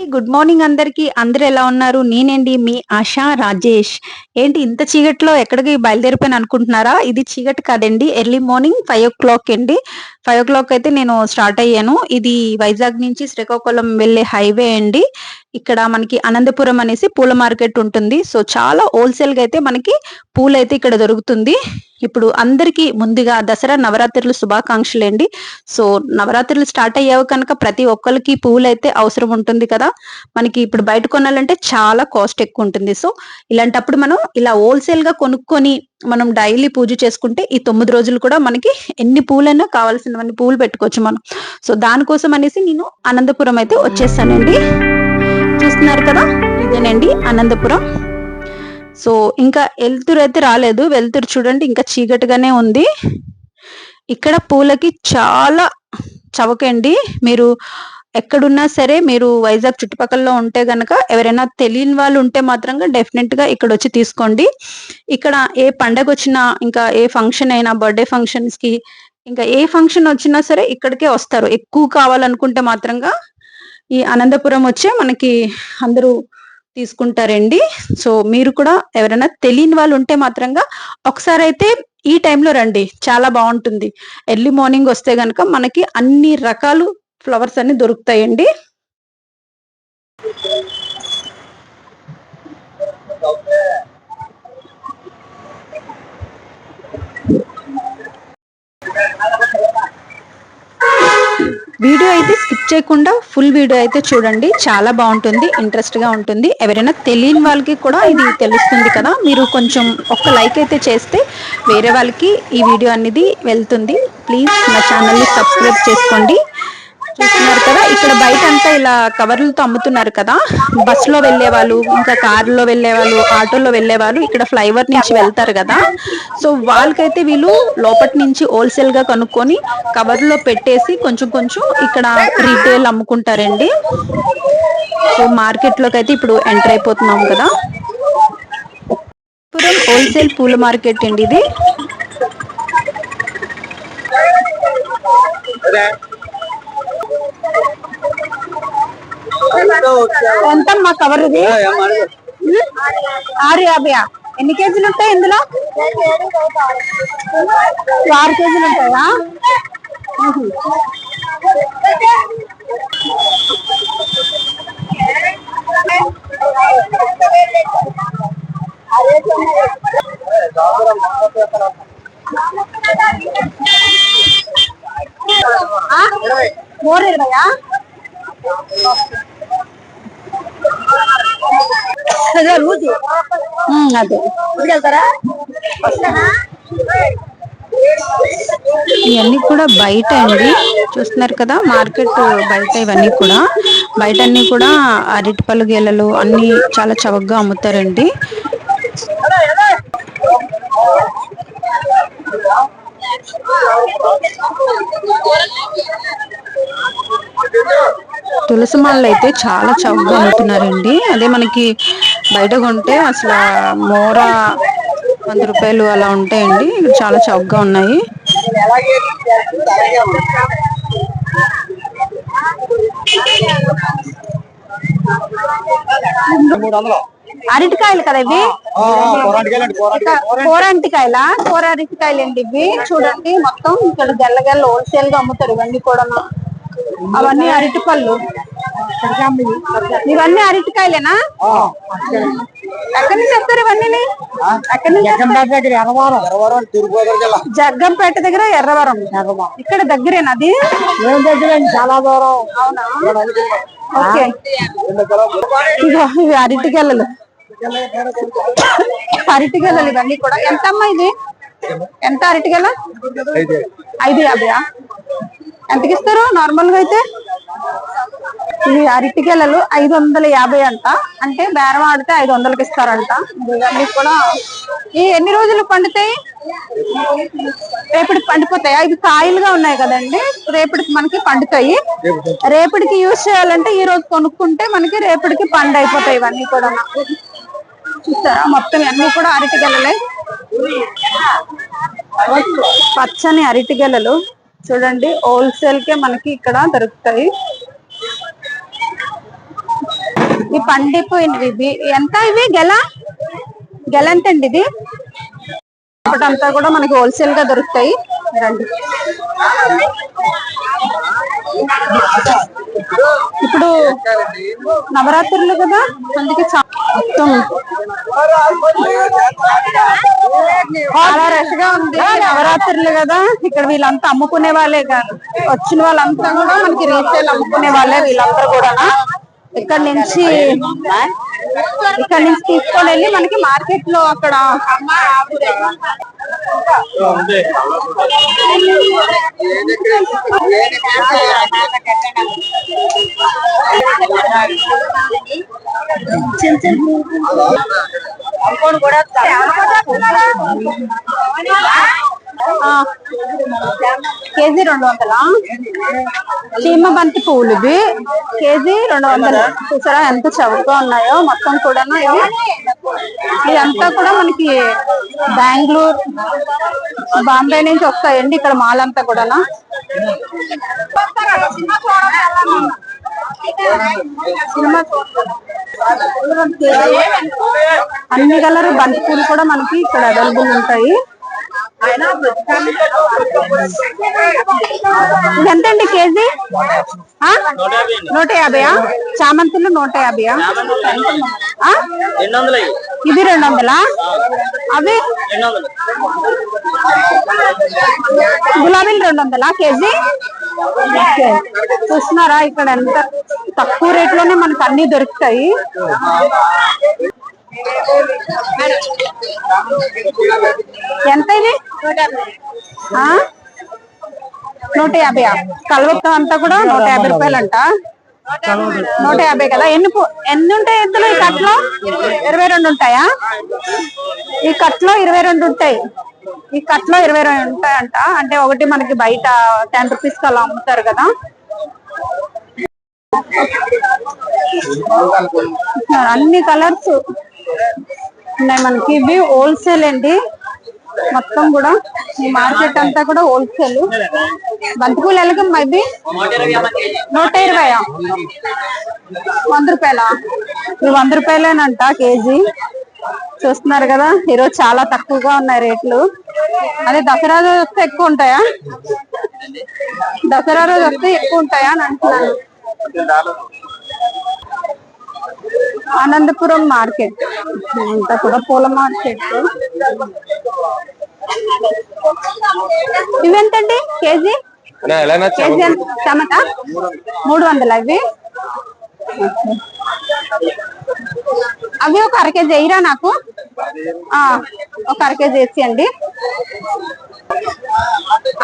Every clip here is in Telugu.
గుడ్ మార్నింగ్ అందరికి. అందరు ఎలా ఉన్నారు? నేనండి మీ ఆశా రాజేష్. ఏంటి ఇంత చీకట్లో ఎక్కడికి బయలుదేరిపోయిన అనుకుంటున్నారా? ఇది చీకటి కాదండి. Early morning five o'clock అండి. ఫైవ్ ఓ క్లాక్ అయితే నేను స్టార్ట్ అయ్యాను. ఇది వైజాగ్ నుంచి శ్రీకాకుళం వెళ్ళే హైవే అండి. ఇక్కడ మనకి అనంతపురం అనేసి పూల మార్కెట్ ఉంటుంది. సో చాలా హోల్సేల్గా అయితే మనకి పూలు అయితే ఇక్కడ దొరుకుతుంది. ఇప్పుడు అందరికి ముందుగా దసరా నవరాత్రులు శుభాకాంక్షలు అండి. సో నవరాత్రులు స్టార్ట్ అయ్యావు కనుక ప్రతి ఒక్కరికి పూలు అయితే అవసరం ఉంటుంది కదా. మనకి ఇప్పుడు బయట కొనాలంటే చాలా కాస్ట్ ఎక్కువ ఉంటుంది. సో ఇలాంటప్పుడు మనం ఇలా హోల్సేల్గా కొనుక్కొని మనం డైలీ పూజ చేసుకుంటే ఈ తొమ్మిది రోజులు కూడా మనకి ఎన్ని పూలైనా కావాల్సినవన్నీ పూలు పెట్టుకోవచ్చు మనం. సో దానికోసం అనేసి నేను అనంతపురం అయితే వచ్చేసానండి. చూస్తున్నారు కదా? ఇదేనండి అనంతపురం. సో ఇంకా వెలుతురు అయితే రాలేదు. వెలుతురు చూడండి ఇంకా చీకటిగానే ఉంది. ఇక్కడ పూలకి చాలా చవకండి. మీరు ఎక్కడున్నా సరే మీరు వైజాగ్ చుట్టుపక్కల ఉంటే గనక ఎవరైనా తెలియని వాళ్ళు ఉంటే మాత్రంగా డెఫినెట్గా ఇక్కడ వచ్చి తీసుకోండి. ఇక్కడ ఏ పండగ వచ్చినా ఇంకా ఏ ఫంక్షన్ అయినా బర్త్డే ఫంక్షన్స్కి ఇంకా ఏ ఫంక్షన్ వచ్చినా సరే ఇక్కడికే వస్తారు. ఎక్కువ కావాలనుకుంటే మాత్రంగా ఈ అనంతపురం వచ్చే మనకి అందరూ తీసుకుంటారండి. సో మీరు కూడా ఎవరైనా తెలియని వాళ్ళు ఉంటే మాత్రంగా ఒకసారి అయితే ఈ టైంలో రండి. చాలా బాగుంటుంది. ఎర్లీ మార్నింగ్ వస్తే గనక మనకి అన్ని రకాలు ఫ్లవర్స్ అన్ని దొరుకుతాయండి. వీడియో అయితే స్కిప్ చేయకుండా ఫుల్ వీడియో అయితే చూడండి. చాలా బాగుంటుంది ఇంట్రెస్ట్గా ఉంటుంది. ఎవరైనా తెలియని వాళ్ళకి కూడా ఇది తెలుస్తుంది కదా. మీరు కొంచెం ఒక్క లైక్ అయితే చేస్తే వేరే వాళ్ళకి ఈ వీడియో అనేది వెళ్తుంది. ప్లీజ్ మా ఛానల్ని సబ్స్క్రైబ్ చేసుకోండి. చూస్తున్నారు కదా. ఇక్కడ బయట అంతా ఇలా కవర్లతో అమ్ముతున్నారు కదా. బస్లో వెళ్ళే వాళ్ళు ఇంకా కారులో వెళ్ళే వాళ్ళు ఆటోలో వెళ్ళే వాళ్ళు ఇక్కడ ఫ్లైఓవర్ నుంచి వెళ్తారు కదా. సో వాళ్ళకైతే వీళ్ళు లోపటి నుంచి హోల్సేల్గా కనుక్కొని కవర్లో పెట్టేసి కొంచెం కొంచెం ఇక్కడ రీటైల్ అమ్ముకుంటారండి. సో మార్కెట్లోకి అయితే ఇప్పుడు ఎంటర్ అయిపోతున్నాం కదా. పురం హోల్సేల్ పూల మార్కెట్ అండి ఇది. ఎంతమ్మా కవర్ ఇది? ఆరు యాభై ఎన్ని కేజీలు ఉంటాయి ఇందులో? ఆరు కేజీలు ఉంటాయా? మోర్ ఇరవయా? అదే వెళ్తారా ఇవన్నీ కూడా బయట అండి. చూస్తున్నారు కదా మార్కెట్ బయట ఇవన్నీ కూడా. బయట అన్ని కూడా అరటిపళ్ళు గేలలు అన్ని చాలా చవకగా అమ్ముతారండి. తులసి మాలలు అయితే చాలా చౌకగా అమ్ముతున్నారండి. అదే మనకి బయట కొంటే అసలు మోర వంద రూపాయలు అలా ఉంటాయండి. ఇక్కడ చాలా చౌకగా ఉన్నాయి. అరటికాయలు కదా ఇవి? కూరంటికాయల కూర అరటికాయలు అండి ఇవి. చూడండి మొత్తం ఇక్కడ గెల్ల గెల్ల హోల్సేల్గా అమ్ముతారు ఇవన్నీ కూడా అవన్నీ అరటి పళ్ళు ఇవన్నీ అరటికాయలేనా? ఎక్కడి నుంచి వస్తారు ఇవన్నీ ఎక్కడి నుంచి? దగ్గర ఎర్రవారం. ఎర్రవారం తూర్పుగోదావరి జిల్లా జగ్గంపేట దగ్గర ఎర్రవరం. ఇక్కడ దగ్గరేనా అది? ఏం దగ్గర? చాలా దూరం. అవునా? ఓకే. ఇగో ఇవి అరటిగెల్లలు అరటిగెల్లలు ఇవన్నీ కూడా. ఎంత అమ్మా ఇది ఎంత అరటిగెల ఐదు. యాభై ఎంతకి ఇస్తారు నార్మల్గా అయితే ఇవి అరటికెలలు ఐదు వందల యాభై అంట. అంటే బేరం ఆడితే ఐదు వందలకి ఇస్తారంట ఇవన్నీ కూడా ఈ ఎన్ని రోజులు పండుతాయి? రేపటికి పండిపోతాయి? ఇవి కాయలుగా ఉన్నాయి కదండి. రేపటికి మనకి పండుతాయి. రేపటికి యూజ్ చేయాలంటే ఈ రోజు కొనుక్కుంటే మనకి రేపటికి పండు అయిపోతాయి ఇవన్నీ కూడా చూస్తారా? మొత్తం అన్ని కూడా అరటికెలలే. పచ్చని అరటికెలలు. చూడండి హోల్సేల్ కే మనకి ఇక్కడ దొరుకుతాయి. ఈ పండిపోయినవి ఇది ఎంత ఇవి? గెల? గెల ఎంత అండి ఇది? ఇప్పటంతా కూడా మనకి హోల్సేల్గా దొరుకుతాయి. రండి. ఇప్పుడు నవరాత్రులు కదా అందుకే మొత్తం చాలా రష్గా ఉంది. నవరాత్రులు కదా ఇక్కడ వీళ్ళంతా అమ్ముకునే వాళ్ళే కాదు. వచ్చిన వాళ్ళంతా కూడా మనకి రీసేల్ అమ్ముకునే వాళ్ళే వీళ్ళందరూ కూడా ఇక్కడ నుంచి ఇక్కడ నుంచి తీసుకొని వెళ్ళి మనకి మార్కెట్లో అక్కడ కూడా కేజీ రెండు వందలా? చీమ బంతి పువ్వులు ఇవి కేజీ రెండు వందలు. చూసారా ఎంత చౌకగా ఉన్నాయో మొత్తం కూడా ఇవి. ఇదంతా కూడా మనకి బెంగళూరు బాంబే నుంచి వస్తాయండి ఇక్కడ మాల్ అంతా కూడా సినిమా అన్ని కలర్ బంతి పూలు కూడా మనకి ఇక్కడ అవైలబుల్ ఉంటాయి. ఇది ఎంతండి కేజీ? నూట యాభైయా? చామంతులు నూట యాభైయా? ఇది రెండు వందలా? అవి? గులాబీలు రెండు వందలా కేజీ? చూస్తున్నారా ఇక్కడ ఎంత తక్కువ రేట్లోనే మనకు అన్ని దొరుకుతాయి. ఎంత ఇది? నూట యాభై కలవత్తం అంతా కూడా నూట యాభై రూపాయలు అంట నూట యాభై కదా? ఎన్ని ఎన్ని ఉంటాయి ఎత్తులు ఈ కట్లో? ఇరవై రెండు ఉంటాయా? ఈ కట్లో ఇరవై రెండు ఉంటాయి. ఈ కట్లో ఇరవై రెండు ఉంటాయంట. అంటే ఒకటి మనకి బయట టెన్ రూపీస్కి అలా అమ్ముతారు కదా? అన్ని కలర్స్ ఉన్నాయి మనకి. ఇవి హోల్సేల్ అండి. మొత్తం కూడా ఈ మార్కెట్ అంతా కూడా హోల్సేల్ బంతిపూలు ఎలాగ ఇది నూట ఇరవై నూట ఇరవై వంద రూపాయల? ఇవి వంద రూపాయలేనంట కేజీ. చూస్తున్నారు కదా ఈరోజు చాలా తక్కువగా ఉన్నాయి రేట్లు. అదే దసరా రోజు వస్తే ఎక్కువ ఉంటాయా? దసరా రోజు వస్తే ఎక్కువ ఉంటాయా అని అంటున్నాను. ఆనందపురం మార్కెట్. అంతా కూడా పూల మార్కెట్. ఇవెంతండి కేజీ? కేజీ టమాటా? మూడు వందలు అవి అవి ఒక అర కేజీ వేయరా నాకు? ఒక అర కేజీ వేసేయండి.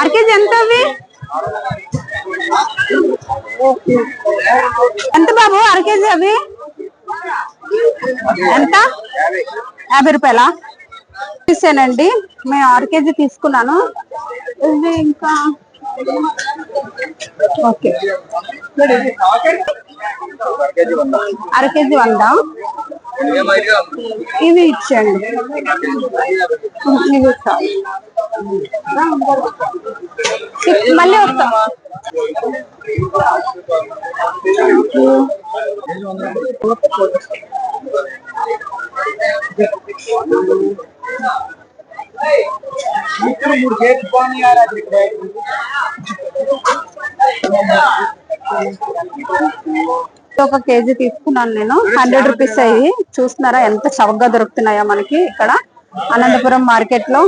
అర కేజీ ఎంత అవి? ఎంత బాబు అర కేజీ అవి? ఎంత? యాభై రూపాయలా? తీసానండి. మేము అర కేజీ తీసుకున్నాను. ఇది ఇంకా ఓకే. అర కేజీ వంద. ఇవి ఇచ్చండి ఇవి చాలు. మళ్ళీ వస్తామా మూడు కేజీ పోనీ యార్ ఒక కేజీ తీసుకున్నాను నేను. హండ్రెడ్ రూపీస్ అయ్యి. చూస్తున్నారా ఎంత చవకగా దొరుకుతున్నాయో మనకి ఇక్కడ. అనంతపురం మార్కెట్లో.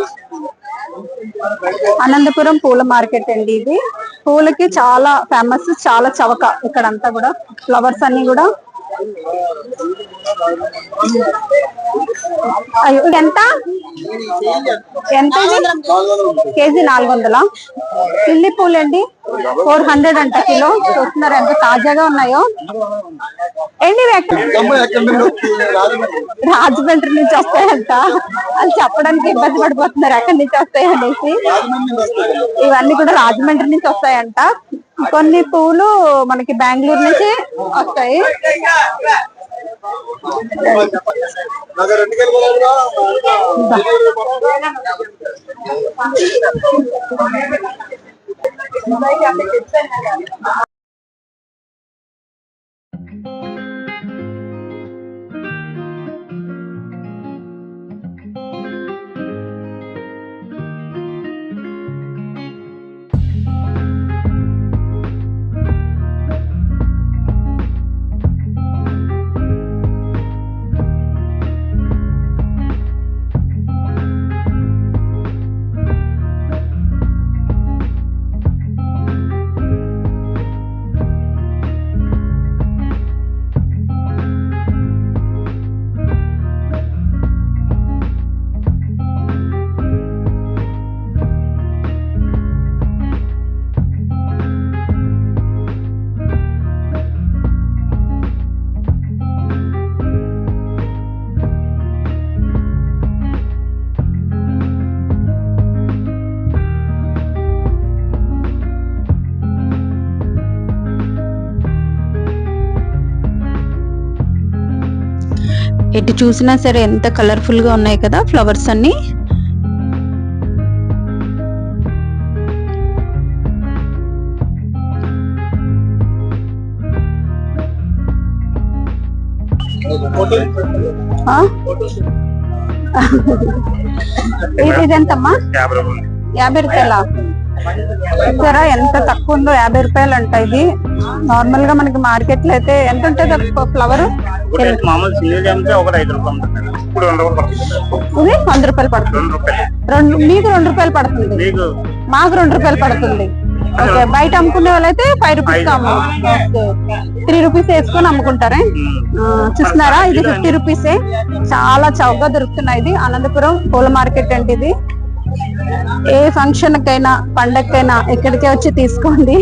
అనంతపురం పూల మార్కెట్ అండి ఇది. పూలకి చాలా ఫేమస్ చాలా చవక ఇక్కడ అంతా కూడా. ఫ్లవర్స్ అన్ని కూడా. అయ్యో ఎంత ఎంత కేజీ నాలుగు వందలా పిల్లి పూలు ఫోర్ హండ్రెడ్ అంట కిలో. చూస్తున్నారు ఎంత తాజాగా ఉన్నాయో. ఏంటి ఎక్కడ? రాజమండ్రి. నుంచి వస్తాయంట. వాళ్ళు చెప్పడానికి ఇబ్బంది పడిపోతున్నారు. ఎక్కడి నుంచి వస్తాయి అనేసి ఇవన్నీ కూడా రాజమండ్రి నుంచి వస్తాయంట. కొన్ని పూలు మనకి బెంగళూరు నుంచి వస్తాయి. నాకు ఎటు చూసినా సరే ఎంత కలర్ఫుల్గా ఉన్నాయి కదా ఫ్లవర్స్ అన్ని? ఇది ఇదెంతమ్మా? యాభై రూపాయల? చూసారా ఎంత తక్కువ ఉందో? యాభై రూపాయలు అంట ఇది. నార్మల్గా మనకి మార్కెట్లో అయితే ఎంత ఉంటుంది ఫ్లవర్ మామూలు సింగిల్ ఒకటి ఐదు రూపాయలు ఉంటుంది. ఇప్పుడు రెండు రూపాయలు పడుతుంది. ఇది వంద రూపాయలు పడుతుంది. రెండు రూపాయలు. రెండు మీకు రెండు రూపాయలు పడుతుంది. మీకు మాకు రెండు రూపాయలు పడుతుంది. ఓకే బయట అమ్ముకునే వాళ్ళైతే ఫైవ్ రూపీస్ త్రీ రూపీస్ వేసుకొని అమ్ముకుంటారే? చూస్తున్నారా? ఇది ఫిఫ్టీ రూపీసే చాలా చౌకగా దొరుకుతున్నాయి ఇది. అనంతపురం పూల మార్కెట్ అంటే ఇది. ఏ ఫంక్షన్ కైనా పండగకైనా ఇక్కడికే వచ్చి తీసుకోండి.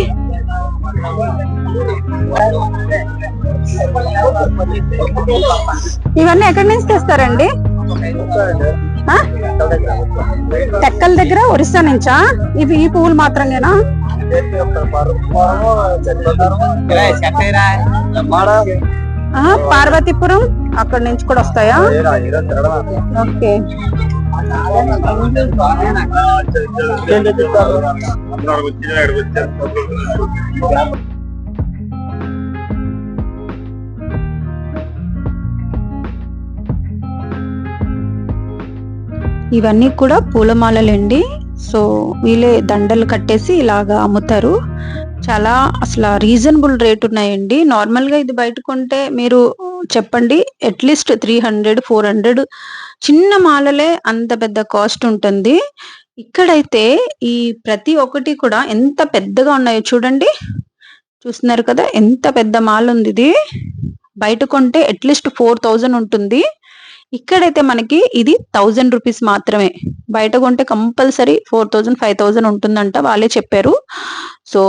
ఇవన్నీ ఎక్కడి నుంచి తెస్తారండి? టెక్కల దగ్గర ఒరిస్సా నుంచా? ఇవి ఈ పువ్వులు మాత్రమేనా ఆ, పార్వతీపురం అక్కడ నుంచి కూడా వస్తాయా? ఓకే. ఇవన్నీ కూడా పూలమాలలండి. సో వీళ్ళే దండలు కట్టేసి ఇలాగా అమ్ముతారు. చాలా అసలు రీజనబుల్ రేట్ ఉన్నాయండి. నార్మల్గా ఇది బయట కొంటే మీరు చెప్పండి at least three hundred four hundred చిన్న మాలలే అంత పెద్ద కాస్ట్ ఉంటుంది. ఇక్కడైతే ఈ ప్రతి ఒక్కటి కూడా ఎంత పెద్దగా ఉన్నాయో చూడండి. చూస్తున్నారు కదా ఎంత పెద్ద మాల ఉంది ఇది బయట కొంటే అట్లీస్ట్ ఫోర్ థౌజండ్ ఉంటుంది. ఇక్కడైతే మనకి ఇది థౌజండ్ రూపీస్ మాత్రమే. బయట కొంటే compulsory four thousand five thousand ఉంటుందంట వాళ్ళే చెప్పారు. సో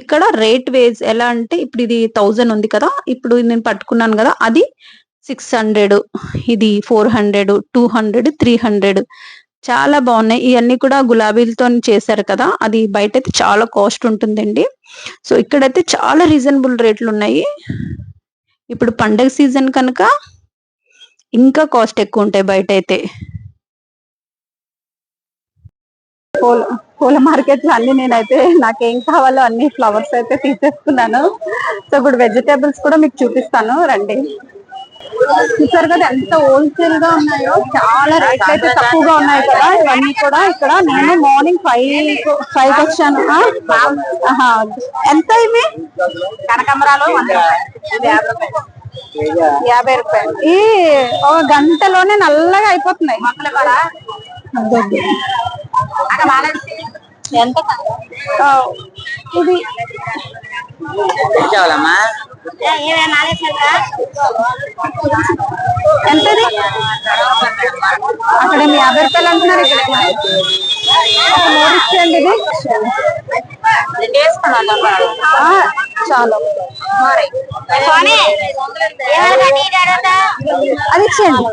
ఇక్కడ రేట్ వేజ్ ఎలా అంటే ఇప్పుడు ఇది థౌజండ్ ఉంది కదా ఇప్పుడు నేను పట్టుకున్నాను కదా అది సిక్స్ హండ్రెడ్ ఇది four hundred two hundred three hundred. చాలా బాగున్నాయి. ఇవన్నీ కూడా గులాబీలతో చేశారు కదా అది బయట అయితే చాలా కాస్ట్ ఉంటుందండి. సో ఇక్కడైతే చాలా రీజనబుల్ రేట్లు ఉన్నాయి. ఇప్పుడు పండగ సీజన్ కనుక ఇంకా కాస్ట్ ఎక్కువ ఉంటాయి బయట అయితే పూల పూల మార్కెట్లో అన్ని నేనైతే నాకేం కావాలో అన్ని ఫ్లవర్స్ అయితే తీసేసుకున్నాను. సో ఇప్పుడు వెజిటేబుల్స్ కూడా మీకు చూపిస్తాను రండి. చూసారు కదా ఎంత హోల్సేల్గా ఉన్నాయో? చాలా రేట్లు అయితే తక్కువగా ఉన్నాయి కదా ఇవన్నీ కూడా ఇక్కడ. నేను మార్నింగ్ ఫైవ్ ఫైవ్ వచ్చాను. ఎంత ఇవి? కనకమరాలు యాభై రూపాయలు. ఈ ఒక గంటలోనే నల్లగా అయిపోతున్నాయి. ఎంత ఇది. ఎంతది? అక్కడ ఏమో యాభై రూపాయలు అంటున్నారు ఇక్కడ మూడు ఇచ్చేయండి ఇది. ఆ, చాలు. అది ఇచ్చేయండి.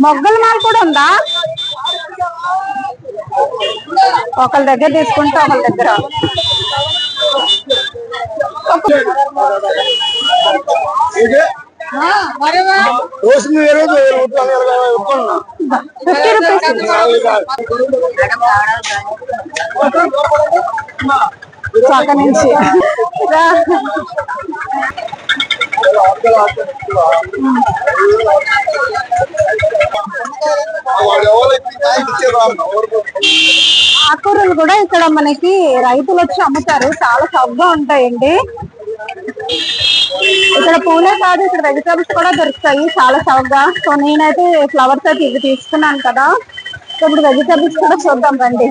మొగ్గల మాల కూడా ఉందా? ఒకళ్ళ దగ్గర తీసుకుంటే ఒకళ్ళ దగ్గర. ఫిఫ్టీ రూపీస్ చాక నుంచి. ఆకుకూరలు కూడా ఇక్కడ మనకి రైతులు వచ్చి అమ్ముతారు. చాలా చౌకగా ఉంటాయండి. ఇక్కడ పూలే కాదు ఇక్కడ వెజిటబుల్స్ కూడా దొరుకుతాయి. చాలా చౌకగా. సో నేనైతే ఫ్లవర్స్ అయితే ఇవి తీసుకున్నాను కదా. సో ఇప్పుడు వెజిటబుల్స్ కూడా చూద్దాం రండి.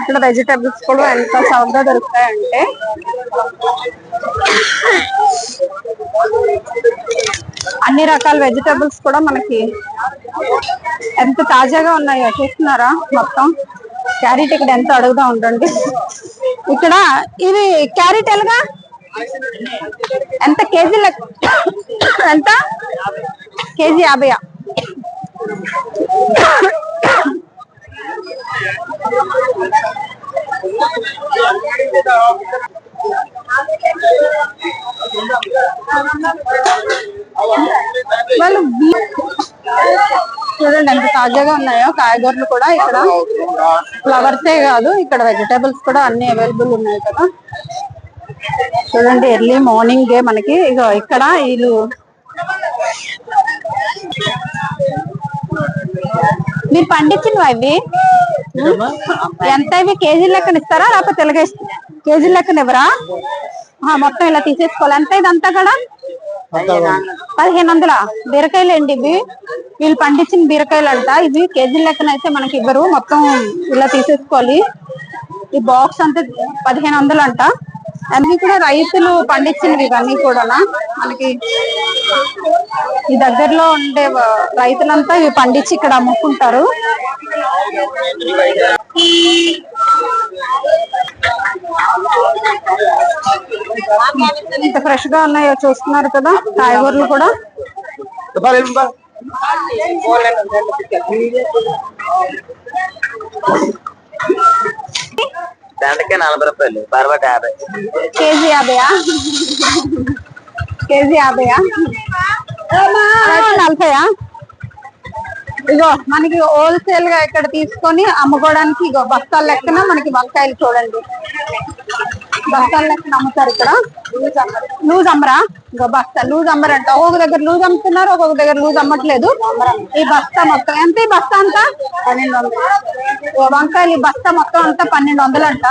ఇక్కడ వెజిటబుల్స్ కూడా ఎంత సౌండ్గా దొరుకుతాయంటే. అన్ని రకాల వెజిటబుల్స్ కూడా మనకి ఎంత తాజాగా ఉన్నాయో చూస్తున్నారా మొత్తం? క్యారెట్ ఇక్కడ ఎంత అడుగుదా ఉండండి. ఇక్కడ ఇది క్యారెట్ ఎలాగా? ఎంత కేజీ లెక్క ఎంత? కేజీ యాభై చూడండి ఎంత తాజాగా ఉన్నాయో కాయగూరలు కూడా ఇక్కడ. ఫ్లవర్సే కాదు ఇక్కడ వెజిటేబుల్స్ కూడా అన్ని అవైలబుల్ ఉన్నాయి కదా. చూడండి ఎర్లీ మార్నింగే మనకి. ఇక ఇక్కడ వీళ్ళు మీరు పండించినవి అవి ఎంత ఇవి? కేజీ లెక్కన ఇస్తారా? లేకపోతే ఇలాగే కేజీ లెక్కన ఇవ్వరా? మొత్తం ఇలా తీసేసుకోవాలి. ఎంత ఇదంతా కూడా? పదిహేను వందల. బీరకాయలు అండి ఇవి? వీళ్ళు పండించిన బీరకాయలు అంట ఇవి కేజీ లెక్కన అయితే మనకి ఇవ్వరు. మొత్తం ఇలా తీసేసుకోవాలి. ఈ బాక్స్ అంతా పదిహేను వందలు అంట అన్ని కూడా రైతులు పండించినవి ఇవన్నీ కూడా మనకి ఈ దగ్గరలో ఉండే రైతులంతా ఇవి పండించి ఇక్కడ అమ్ముకుంటారు. ఇంత ఫ్రెష్గా ఉన్నాయో చూస్తున్నారు కదా కాయగూరలు కూడా. బెండకాయ నలభై రూపాయలు బరబట యాభై. కేజీ యాభైయా? కేజీ యాభైయా? అదైతే నలభైయా? ఇగో మనకి హోల్సేల్గా ఇక్కడ తీసుకొని అమ్ముకోవడానికి ఇగో బస్తాల లెక్కన మనకి వంకాయలు చూడండి. బస్తాల లెక్కన అమ్ముతారు ఇక్కడ. లూజ్ అమ్మరా ఇగో బస్తా లూజ్ అమ్మరంట ఒక్కొక్క దగ్గర లూజ్ అమ్ముతున్నారు ఒక్కొక్క దగ్గర లూజ్ అమ్మట్లేదు. ఈ బస్తా మొత్తం ఎంత? ఈ బస్తా అంతా? పన్నెండు వందలు. వంకాయలు ఈ బస్తా మొత్తం అంతా పన్నెండు వందలు అంట.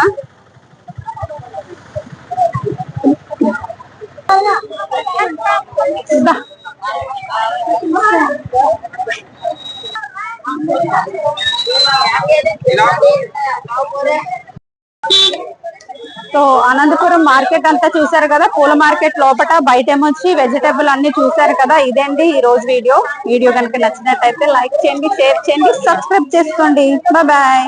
సో అనంతపురం మార్కెట్ అంతా చూసారు కదా పూల మార్కెట్ లోపల బయట ఏమొచ్చి వెజిటేబుల్ అన్ని చూసారు కదా ఇదేంటి ఈ రోజు వీడియో? వీడియో కనుక నచ్చినట్టయితే లైక్ చేయండి షేర్ చేయండి సబ్స్క్రైబ్ చేసుకోండి. బాయ్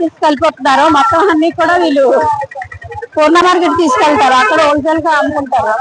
ఎలా మొత్తం అన్ని కూడా వీళ్ళు పూర్ణ మార్కెట్ తీసుకెళ్తారు. అక్కడ హోల్సేల్గా అమ్ముకుంటారు.